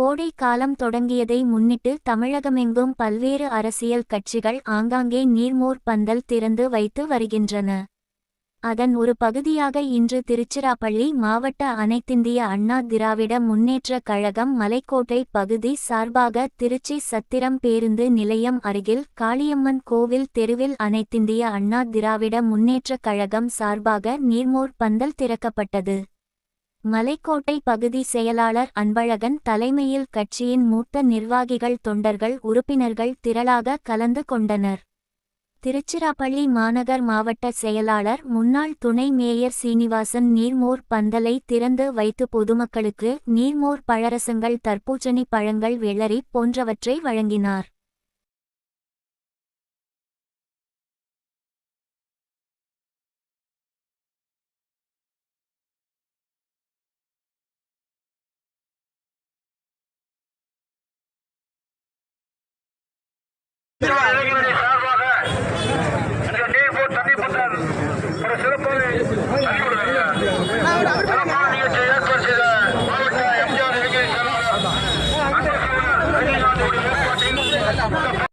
கோடை காலம் தொடங்கியதை முன்னிட்டு தமிழகமெங்கும் பல்வேறு அரசியல் கட்சிகள் ஆங்காங்கே நீர்மோர் பந்தல் திறந்து வைத்து வருகின்றன. அதன் ஒரு பகுதியாக இன்று திருச்சிராப்பள்ளி மாவட்ட அனைத்திந்திய அண்ணா திராவிட முன்னேற்றக் கழகம் மலைக்கோட்டை பகுதி சார்பாக திருச்சி சத்திரம் பேருந்து நிலையம் அருகில் காளியம்மன் கோவில் தெருவில் அனைத்திந்திய அண்ணா திராவிட முன்னேற்றக் கழகம் சார்பாக நீர்மோர் பந்தல் திறக்கப்பட்டது. மலைக்கோட்டை பகுதி செயலாளர் அன்பழகன் தலைமையில் கட்சியின் மூத்த நிர்வாகிகள் தொண்டர்கள் உறுப்பினர்கள் திரளாக கலந்து கொண்டனர். திருச்சிராப்பள்ளி மாநகர் மாவட்ட செயலாளர் முன்னாள் துணை மேயர் சீனிவாசன் நீர்மோர் பந்தலை திறந்து வைத்து பொதுமக்களுக்கு நீர்மோர் பழரசங்கள் தர்பூசணி பழங்கள் வெள்ளரி போன்றவற்றை வழங்கினார். சார்பாக இந்த ஒரு சிறப்பாக